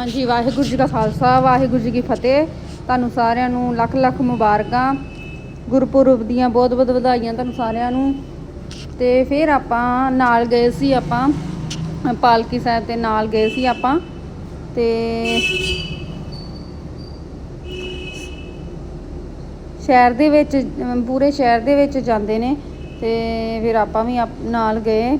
ਹਾਂਜੀ, ਵਾਹਿਗੁਰੂ ਜੀ ਕਾ ਖਾਲਸਾ, ਵਾਹਿਗੁਰੂ ਜੀ ਕੀ ਫਤਿਹ। ਤੁਹਾਨੂੰ ਸਾਰਿਆਂ ਨੂੰ ਲੱਖ ਲੱਖ ਮੁਬਾਰਕਾਂ। ਗੁਰਪੁਰਬ ਦੀਆਂ ਬਹੁਤ ਬਹੁਤ ਵਧਾਈਆਂ ਤੁਹਾਨੂੰ ਸਾਰਿਆਂ ਨੂੰ। ਤੇ ਫਿਰ ਆਪਾਂ ਨਾਲ ਗਏ ਸੀ ਆਪਾਂ, ਪਾਲਕੀ ਸਾਹਿਬ ਦੇ ਨਾਲ ਗਏ ਸੀ ਆਪਾਂ। ਤੇ ਸ਼ਹਿਰ ਦੇ ਵਿੱਚ, ਪੂਰੇ ਸ਼ਹਿਰ ਦੇ ਵਿੱਚ ਜਾਂਦੇ ਨੇ। ਤੇ ਫਿਰ ਆਪਾਂ ਵੀ ਆਪ- ਨਾਲ ਗਏ।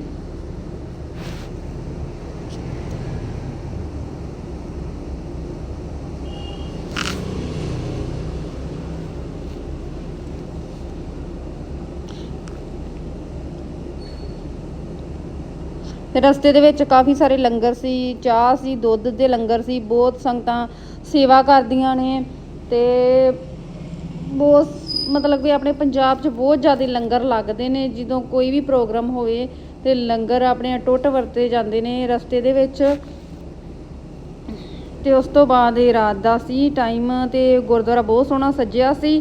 ਤੇ ਰਸਤੇ ਦੇ ਵਿੱਚ ਕਾਫੀ ਸਾਰੇ ਲੰਗਰ ਸੀ, ਚਾਹ ਸੀ, ਦੁੱਧ ਦੇ ਲੰਗਰ ਸੀ, ਬਹੁਤ ਸੰਗਤਾਂ ਸੇਵਾ ਕਰਦੀਆਂ ਨੇ ਤੇ ਬਹੁਤ ਮਤਲਬ ਕਿ ਆਪਣੇ ਪੰਜਾਬ 'ਚ ਬਹੁਤ ਜ਼ਿਆਦਾ ਲੰਗਰ ਲੱਗਦੇ ਨੇ, ਜਦੋਂ ਕੋਈ ਵੀ ਪ੍ਰੋਗਰਾਮ ਹੋਵੇ ਤੇ ਲੰਗਰ ਆਪਣੇ ਟੁੱਟ ਵਰਤੇ ਜਾਂਦੇ ਨੇ ਰਸਤੇ ਦੇ ਵਿੱਚ। ਤੇ ਉਸ ਤੋਂ ਬਾਅਦ ਇਹ ਰਾਤ ਦਾ ਸੀ ਟਾਈਮ ਤੇ ਗੁਰਦੁਆਰਾ ਬਹੁਤ ਸੋਹਣਾ ਸੱਜਿਆ ਸੀ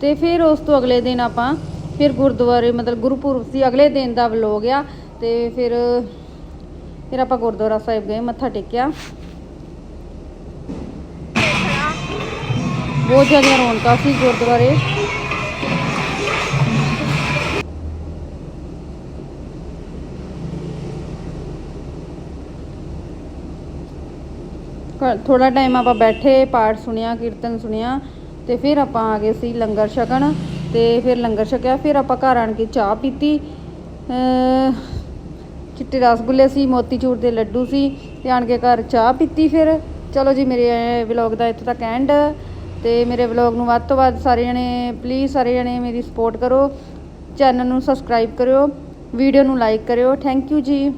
ਤੇ ਫਿਰ ਉਸ ਤੋਂ ਅਗਲੇ ਦਿਨ ਆਪਾਂ ਫਿਰ ਗੁਰਦੁਆਰੇ ਮਤਲਬ ਗੁਰਪੁਰਬ ਸੀ, ਅਗਲੇ ਦਿਨ ਦਾ ਵਲੋਗ ਆ ਤੇ ਫਿਰ ਫਿਰ ਆਪਾਂ ਗੁਰਦੁਆਰਾ ਸਾਹਿਬ ਗਏ, ਮੱਥਾ ਟੇਕਿਆ। ਬਹੁਤ ਜ਼ਿਆਦਾ ਰੌਣਕਾਂ ਸੀ ਗੁਰਦੁਆਰੇ। ਥੋੜਾ ਟਾਈਮ ਆਪਾਂ ਬੈਠੇ, ਪਾਠ ਸੁਣਿਆ, ਕੀਰਤਨ ਸੁਣਿਆ, ਤੇ ਫਿਰ ਆਪਾਂ ਆ ਗਏ ਸੀ ਲੰਗਰ ਛਕਣ। ਤੇ ਫਿਰ ਲੰਗਰ ਛਕਿਆ, ਫਿਰ ਆਪਾਂ ਘਰ ਆਣ ਕੇ ਚਾਹ ਪੀਤੀ। ਚਿੱਟੇ ਰਸਗੁੱਲੇ ਸੀ ਮੋਤੀਚੂਰ ਦੇ ਲੱਡੂ ਸੀ ਤੇ ਆਣ ਕੇ ਘਰ ਚਾਹ ਪੀਤੀ ਫਿਰ। ਚਲੋ ਜੀ, ਮੇਰੇ ਵਲੌਗ ਦਾ ਇੱਥੇ ਤੱਕ ਐਂਡ ਤੇ ਮੇਰੇ ਵਲੌਗ ਨੂੰ ਵੱਧ ਤੋਂ ਵੱਧ ਸਾਰੇ ਜਣੇ ਪਲੀਜ਼ ਸਾਰੇ ਜਣੇ ਮੇਰੀ ਸਪੋਰਟ ਕਰੋ। ਚੈਨਲ ਨੂੰ ਸਬਸਕ੍ਰਾਈਬ ਕਰਿਓ। ਵੀਡੀਓ ਨੂੰ ਲਾਈਕ ਕਰਿਓ। ਥੈਂਕ ਯੂ ਜੀ।